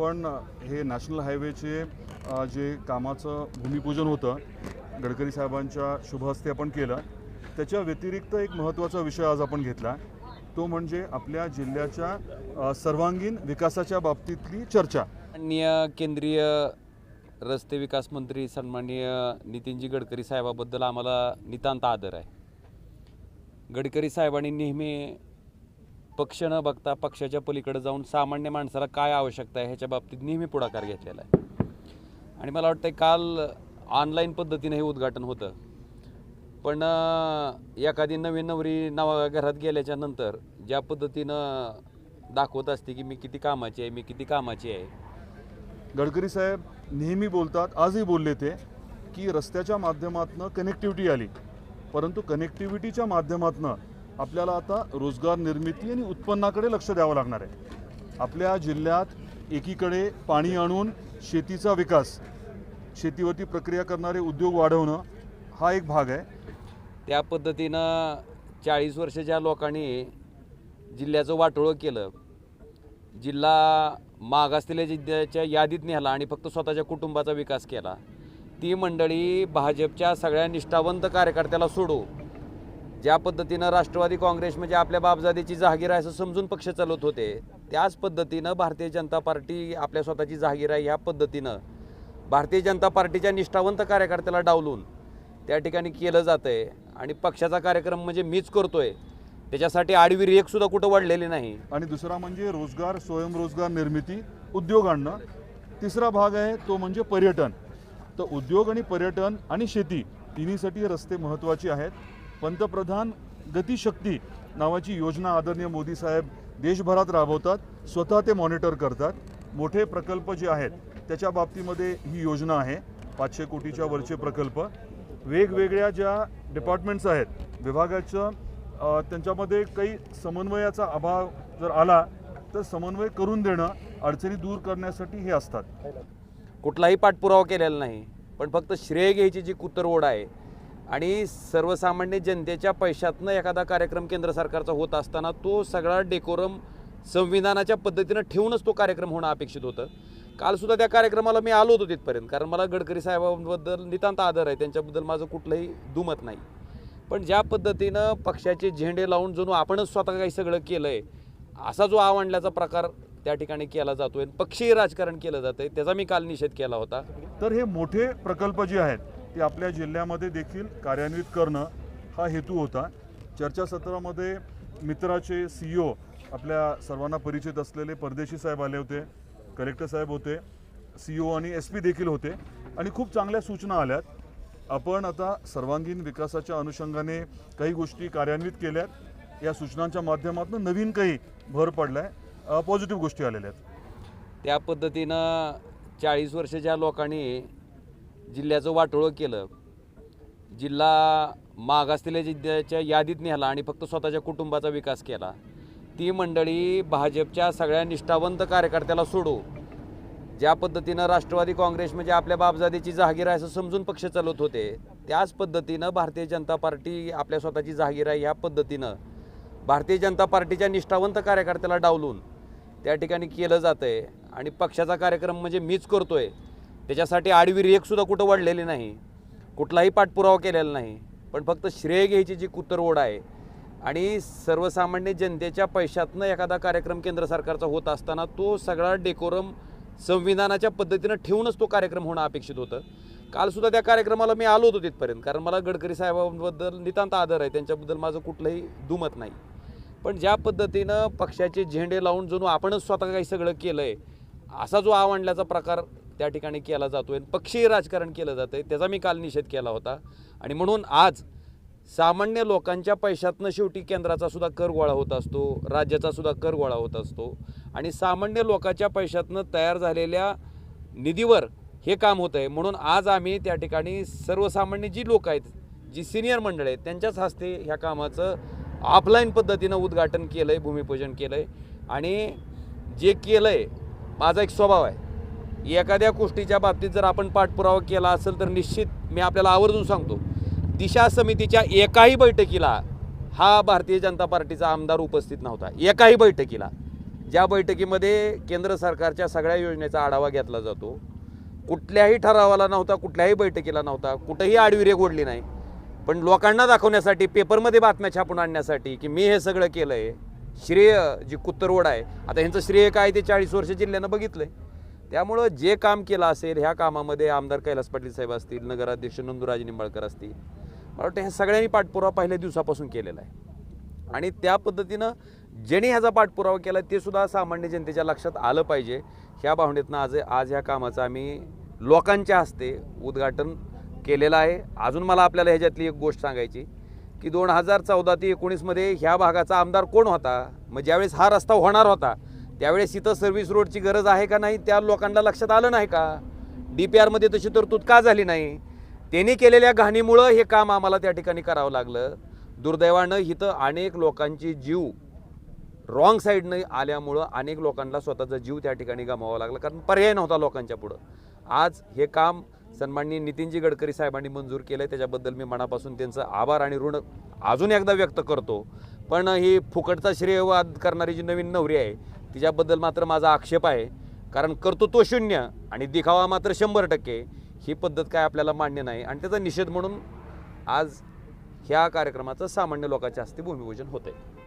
आपण हे नॅशनल हायवेचे जे कामाचं भूमिपूजन होतं गडकरी साहेबांच्या शुभ हस्ते आपण केलं त्याच्या व्यतिरिक्त एक महत्त्वाचा विषय आज आपण घेतला. तो म्हणजे आपल्या जिल्ह्याच्या सर्वांगीण विकासाच्या बाबतीतली चर्चा. माननीय केंद्रीय रस्ते विकास मंत्री सन्माननीय नितीनजी गडकरी साहेबाबद्दल आम्हाला नितांत आदर आहे. गडकरी साहेबांनी नेहमी पक्ष न बघता पक्षाच्या पलीकडे जाऊन सामान्य माणसाला काय आवश्यकता आहे ह्याच्या बाबतीत नेहमी पुढाकार घेतलेला आहे. आणि मला वाटतं काल ऑनलाईन पद्धतीने हे उद्घाटन होतं. पण एखादी नवीन नवरी नवा घरात गेल्याच्यानंतर ज्या पद्धतीनं दाखवत असते की मी किती कामाची आहे मी किती कामाची आहे. गडकरी साहेब नेहमी बोलतात आजही बोलले ते की रस्त्याच्या माध्यमातून कनेक्टिव्हिटी आली. परंतु कनेक्टिव्हिटीच्या माध्यमातून आपल्याला आता रोजगार निर्मिती आणि उत्पन्नाकडे लक्ष द्यावं लागणार आहे. आपल्या जिल्ह्यात एकीकडे पाणी आणून शेतीचा विकास शेतीवरती प्रक्रिया करणारे उद्योग वाढवणं हा एक भाग आहे. त्या पद्धतीनं चाळीस वर्षाच्या लोकांनी जिल्ह्याचं वाटोळं केलं. जिल्हा मागासलेल्या जिल्ह्याच्या यादीत नेला आणि फक्त स्वतःच्या कुटुंबाचा विकास केला. ती मंडळी भाजपच्या सगळ्या निष्ठावंत कार्यकर्त्याला सोडू. ज्या पद्धतीनं राष्ट्रवादी काँग्रेस म्हणजे आपल्या बापजादीची जहागीर आहे असं समजून पक्ष चालवत होते त्याच पद्धतीनं भारतीय जनता पार्टी आपल्या स्वतःची जहागीर आहे ह्या पद्धतीनं भारतीय जनता पार्टीच्या निष्ठावंत कार्यकर्त्याला डावलून त्या ठिकाणी केलं जातं आहे आणि पक्षाचा कार्यक्रम म्हणजे मीच करतोय. त्याच्यासाठी आडवी रेख सुद्धा कुठं वाढलेली नाही. आणि दुसरा म्हणजे रोजगार स्वयंरोजगार निर्मिती उद्योग आणणं. तिसरा भाग आहे तो म्हणजे पर्यटन. तर उद्योग आणि पर्यटन आणि शेती तिन्हीसाठी रस्ते महत्त्वाचे आहेत. पंतप्रधान गतिशक्ती नावाची योजना आदरणीय मोदी साहेब देशभरात राबवतात स्वतः ते मॉनिटर करतात. मोठे प्रकल्प जे आहेत त्याच्या बाबतीमध्ये ही योजना आहे. पाचशे कोटीच्या वरचे प्रकल्प. वेगवेगळ्या ज्या डिपार्टमेंट्स आहेत विभागाचं त्यांच्यामध्ये काही समन्वयाचा अभाव जर आला तर समन्वय करून देणं अडचणी दूर करण्यासाठी हे असतात. कुठलाही पाठपुरावा केलेला नाही पण फक्त श्रेय घ्यायची जी कुतरवड आहे आणि सर्वसामान्य जनतेच्या पैशातनं एखादा कार्यक्रम केंद्र सरकारचा होत असताना तो सगळा डेकोरम संविधानाच्या पद्धतीनं ठेवूनच तो कार्यक्रम होणं अपेक्षित होतं. कालसुद्धा त्या कार्यक्रमाला मी आलो होतो तिथपर्यंत कारण मला गडकरी साहेबांबद्दल नितांत आदर आहे त्यांच्याबद्दल माझं कुठलंही दुमत नाही. पण ज्या पद्धतीनं पक्षाचे झेंडे लावून जणू आपणच स्वतः काही सगळं केलं आहे असा जो आवडल्याचा प्रकार त्या ठिकाणी केला जातोय पक्षीय राजकारण केलं जातंय त्याचा मी काल निषेध केला होता. तर हे मोठे प्रकल्प जे आहेत ते आपल्या जिल्ह्यामध्ये देखील कार्यान्वित करणं हा हेतू होता. चर्चासत्रामध्ये मित्राचे सी ओ आपल्या सर्वांना परिचित असलेले परदेशी साहेब आले होते कलेक्टर साहेब होते सी ओ आणि एस पी देखील होते आणि खूप चांगल्या सूचना आल्यात. आपण आता सर्वांगीण विकासाच्या अनुषंगाने काही गोष्टी कार्यान्वित केल्यात. या सूचनांच्या माध्यमातून नवीन काही भर पडला आहे पॉझिटिव्ह गोष्टी आलेल्या आहेत. त्या पद्धतीनं चाळीस वर्ष ज्या लोकांनी जिल्ह्याचं वाटोळं केलं. जिल्हा मागासलेल्या जिल्ह्याच्या यादीत नेला आणि फक्त स्वतःच्या कुटुंबाचा विकास केला. ती मंडळी भाजपच्या सगळ्या निष्ठावंत कार्यकर्त्याला सोडू. ज्या पद्धतीनं राष्ट्रवादी काँग्रेस म्हणजे आपल्या बापजादीची जहागीर आहे असं समजून पक्ष चालवत होते त्याच पद्धतीनं भारतीय जनता पार्टी आपल्या स्वतःची जहागीर आहे ह्या पद्धतीनं भारतीय जनता पार्टीच्या निष्ठावंत कार्यकर्त्याला डावलून त्या ठिकाणी केलं जातं आहे आणि पक्षाचा कार्यक्रम म्हणजे मीच करतो आहे त्याच्यासाठी आडवी एकसुद्धा कुठं वाढलेली नाही. कुठलाही पाठपुरावा केलेला नाही. पण फक्त श्रेय घ्यायची जी कुतरवड आहे आणि सर्वसामान्य जनतेच्या पैशातनं एखादा कार्यक्रम केंद्र सरकारचा होत असताना तो सगळा डेकोरम संविधानाच्या पद्धतीनं ठेवूनच तो कार्यक्रम होणं अपेक्षित होतं. कालसुद्धा त्या कार्यक्रमाला मी आलो होतो तिथपर्यंत. कारण मला गडकरी साहेबांबद्दल नितांत आदर आहे. त्यांच्याबद्दल माझं कुठलंही दुमत नाही. पण ज्या पद्धतीनं पक्षाचे झेंडे लावून जणू आपणच स्वतः काही सगळं केलं आहे असा जो आवडल्याचा प्रकार त्या ठिकाणी केला जातो आहे पक्षीय राजकारण केलं जातं आहे त्याचा मी काल निषेध केला होता. आणि म्हणून आज सामान्य लोकांच्या पैशातनं शेवटी केंद्राचा सुद्धा कर गोळा होत असतो राज्याचा सुद्धा कर गोळा होत असतो. आणि सामान्य लोकांच्या पैशातनं तयार झालेल्या निधीवर हे काम होतं आहे म्हणून आज आम्ही त्या ठिकाणी सर्वसामान्य जी लोक आहेत जी सिनियर मंडळ आहेत त्यांच्याच हस्ते ह्या कामाचं ऑफलाईन पद्धतीनं उद्घाटन केलं आहे भूमिपूजन केलं आहे आणि जे केलं आहे माझा एक स्वभाव आहे. एखाद्या गोष्टीच्या बाबतीत जर आपण पाठपुरावा केला असेल तर निश्चित मी आपल्याला आवर्जून सांगतो दिशा समितीच्या एकाही बैठकीला हा भारतीय जनता पार्टीचा आमदार उपस्थित नव्हता. एकाही बैठकीला. ज्या बैठकीमध्ये केंद्र सरकारच्या सगळ्या योजनेचा आढावा घेतला जातो. कुठल्याही ठरावाला नव्हता कुठल्याही बैठकीला नव्हता कुठंही आडविरे गोडली नाही. पण लोकांना दाखवण्यासाठी पेपरमध्ये बातम्या छापून आणण्यासाठी की मी हे सगळं केलं आहे श्रेय जी कुत्तरवड आहे आता ह्यांचं श्रेय काय ते चाळीस वर्ष जिल्ह्यानं बघितलं आहे त्यामुळं जे काम केलं असेल ह्या कामामध्ये आमदार कैलास पाटील साहेब असतील नगराध्यक्ष नंदुराज निंबाळकर असतील मला वाटतं ह्या सगळ्यांनी पाठपुरावा पहिल्या दिवसापासून केलेला आहे. आणि त्या पद्धतीनं ज्यांनी ह्याचा पाठपुरावा केला ते सुद्धा सामान्य जनतेच्या लक्षात आलं पाहिजे. ह्या भावनेतनं आज आज ह्या कामाचं आम्ही लोकांच्या हस्ते उद्घाटन केलेलं आहे. अजून मला आपल्याला ह्याच्यातली एक गोष्ट सांगायची की दोन हजार चौदा ते एकोणीसमध्ये ह्या भागाचा आमदार कोण होता? मग ज्यावेळेस हा रस्ता होणार होता त्यावेळेस इथं सर्व्हिस रोडची गरज आहे का नाही त्या लोकांना लक्षात आलं नाही का? डी पी आरमध्ये तशी तरतूद का झाली नाही? त्यांनी केलेल्या घाणीमुळं हे काम आम्हाला त्या ठिकाणी करावं लागलं. दुर्दैवानं इथं अनेक लोकांची जीव रॉंग साईडनं आल्यामुळं अनेक लोकांना स्वतःचा जीव त्या ठिकाणी गमावा लागला कारण पर्याय नव्हता लोकांच्या पुढं. आज हे काम सन्माननीय नितीनजी गडकरी साहेबांनी मंजूर केलं आहे त्याच्याबद्दल मी मनापासून त्यांचं आभार आणि ऋण अजून एकदा व्यक्त करतो. पण ही फुकटचा श्रेयवाद करणारी जी नवीन नवरी आहे तिच्याबद्दल मात्र माझा आक्षेप आहे. कारण करतो तो शून्य आणि दिखावा मात्र शंभर टक्के. ही पद्धत काय आपल्याला मान्य नाही. आणि त्याचा निषेध म्हणून आज ह्या कार्यक्रमाचं सामान्य लोकांच्या हस्ते भूमिपूजन होतं आहे